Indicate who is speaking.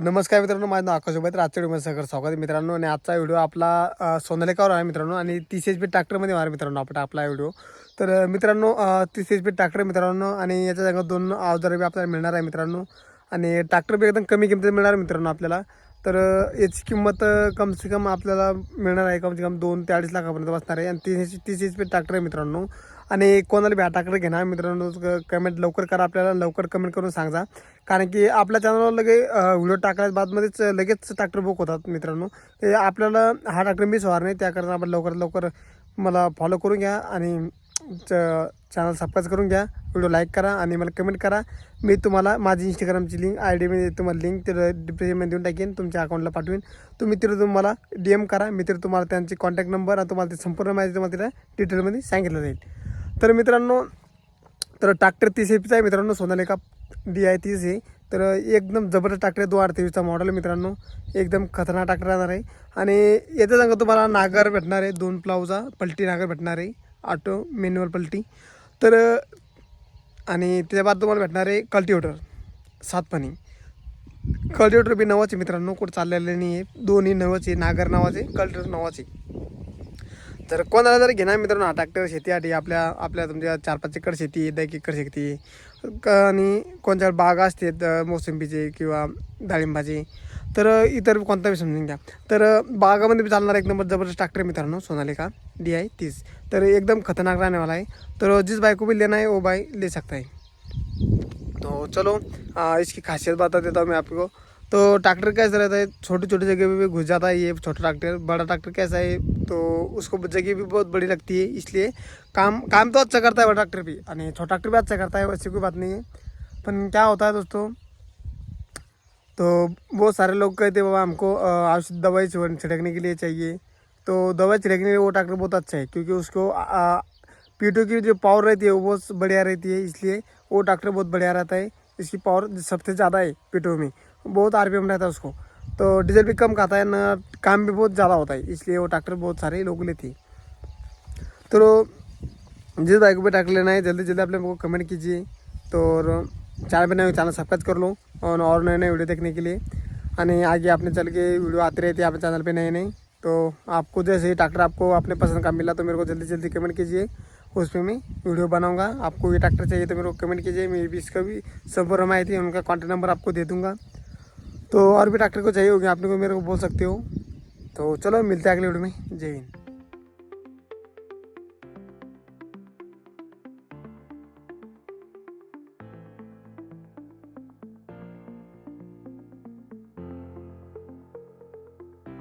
Speaker 1: नमस्कार मित्रांनो माझं नाव आकाश तर आजच्या व्हिडिओमध्ये सगळं स्वागत आहे मित्रांनो. आणि आजचा व्हिडिओ आपला सोनालिकावर आहे मित्रांनो. आणि तीस एच पी ट्रॅक्टरमध्ये आहे मित्रांनो आपण आपला व्हिडिओ. तर मित्रांनो तीस एच पी ट्रॅक्टर मित्रांनो आणि याच्या जागा दोन अवजार बी आपल्याला मिळणार आहे मित्रांनो. आणि ट्रॅक्टर बी एकदम कमी किमतीत मिळणार आहे मित्रांनो आपल्याला. तर याची किंमत कमसे कम से कम आपल्याला मिळणार आहे. कम से कम दोन ते अडीच लाखापर्यंत बसणार आहे. आणि तीस तीस एच पी ट्रॅक्टर आहे मित्रांनो. आणि कोणाला बी हा ट्रॅक्टर घेणार मित्रांनो कमेंट लवकर करा. आपल्याला लवकर कमेंट करून सांगा. कारण की आपल्या चॅनलवर लगे व्हिडिओ टाकल्यास बादमध्येच लगेच ट्रॅक्टर बुक होतात मित्रांनो. ते आपल्याला हा ट्रॅक्टर मिस होणार नाही. त्याकरता आपण लवकरात लवकर मला फॉलो करून घ्या. आणि चॅनल सबस्क्राईब करून घ्या. व्हिडिओ लाईक करा आणि मला कमेंट करा. मी तुम्हाला माझी इंस्टाग्रामची लिंक आय डी मी तुम्हाला लिंक तिथं डिस्क्रिप्शनमध्ये देऊन टाकेन. तुमच्या अकाउंटला पाठवेन. तुम्ही तिथं तुम्हाला डी एम करा. मी तिथं तुम्हाला त्यांचे कॉन्टॅक्ट नंबर आणि तुम्हाला ते संपूर्ण माहिती तुम्हाला तिथं डिटेलमध्ये सांगितलं जाईल. तर मित्रांनो तर ट्रॅक्टर तीस एपीचा आहे मित्रांनो सोनालिका डी आय तीस आहे तर एकदम जबरदस्त ट्रॅक्टर आहे. दोन अडतीसचा मॉडेल मित्रांनो. एकदम खतरनाक ट्रॅक्टर राहणार आहे. आणि याचं सांगा तुम्हाला नागर भेटणार आहे. दोन प्लाऊचा पलटी नागर भेटणार आहे. ऑटो मॅन्युअल पलटी. तर आणि त्याच्या बाद तुम्हाला भेटणार आहे कल्टिवेटर सातपणी कल्टिवेटर बी नवाचे मित्रांनो. कुठं चाललेले नाही आहे दोन्ही नवाचे नागर नावाचे कल्टिवेटर नावाचे तर कोणाला जर घेणार मित्रांनो हा ट्रॅक्टर शेतीसाठी आपल्या आपल्या तुमच्या चार पाच एकर शेती आहे एक एकर शेती आणि कोणत्या बागा असते मोसंबीचे किंवा डाळिंबाचे तर इतर कोणता बी समजून घ्या. तर बागामध्ये बी चालणार एक नंबर जबरदस्त ट्रॅक्टर मित्रांनो सोनालिका डी आय तीस. तर एकदम खतरनाक राहण्यावाला आहे. तर जिस बाई को भी लेना है वो बाई ले सकता है. तो चलो आ, इसकी खासियत बता देता हूँ मैं आपको तो ट्रैक्टर कैसा रहता है? छोटी छोटी जगह पे भी घुस जाता है ये छोटा ट्रैक्टर, बड़ा ट्रैक्टर कैसा है? तो उसको जगह भी बहुत बड़ी लगती है, इसलिए काम काम तो अच्छा करता है बड़ा ट्रैक्टर भी। और छोटा ट्रैक्टर भी अच्छा करता है ऐसी कोई बात नहीं है। पर क्या होता है दोस्तों तो बहुत सारे लोग कहते बाबा, हमको आवश्यक दवाई छिड़कने के लिए चाहिए। तो दवाई छिड़कने के लिए वो ट्रैक्टर बहुत अच्छा है, क्योंकि उसको पीटो की जो पावर रहती है, वो बहुत बढ़िया रहती है, इसलिए वो ट्रैक्टर बहुत बढ़िया रहता है। इसकी पावर सबसे ज़्यादा है पीटो में। बहुत आरपीएम रहता है उसको। तो डीजल भी कम खाता है ना, काम भी बहुत ज़्यादा होता है, इसलिए वो ट्रैक्टर बहुत सारे लोग लेते हैं। तो जिस बाइक पे ट्रैक्टर लेना है, जल्दी जल्दी आप लोग कमेंट कीजिए। तो चैनल पे नए चैनल सब्सक्राइब कर लो, और नए नए वीडियो देखने के लिए। यानी आगे आपने चल के वीडियो आते रहते हैं अपने चैनल पे नए नए। तो आपको जैसे ही ट्रैक्टर आपको अपने पसंद का मिला तो मेरे को जल्दी जल्दी कमेंट कीजिए। उस पर मैं वीडियो बनाऊँगा। आपको ये ट्रैक्टर चाहिए तो मेरे को कमेंट कीजिए। मैं भी इसका भी संपूर्ण थी, उनका कॉन्टैक्ट नंबर आपको दे दूँगा। तो और भी डॉक्टर को चाहिए होगी आपने को मेरे को बोल सकते हो। तो चलो मिलते हैं अगले वीडियो में। जय हिंद।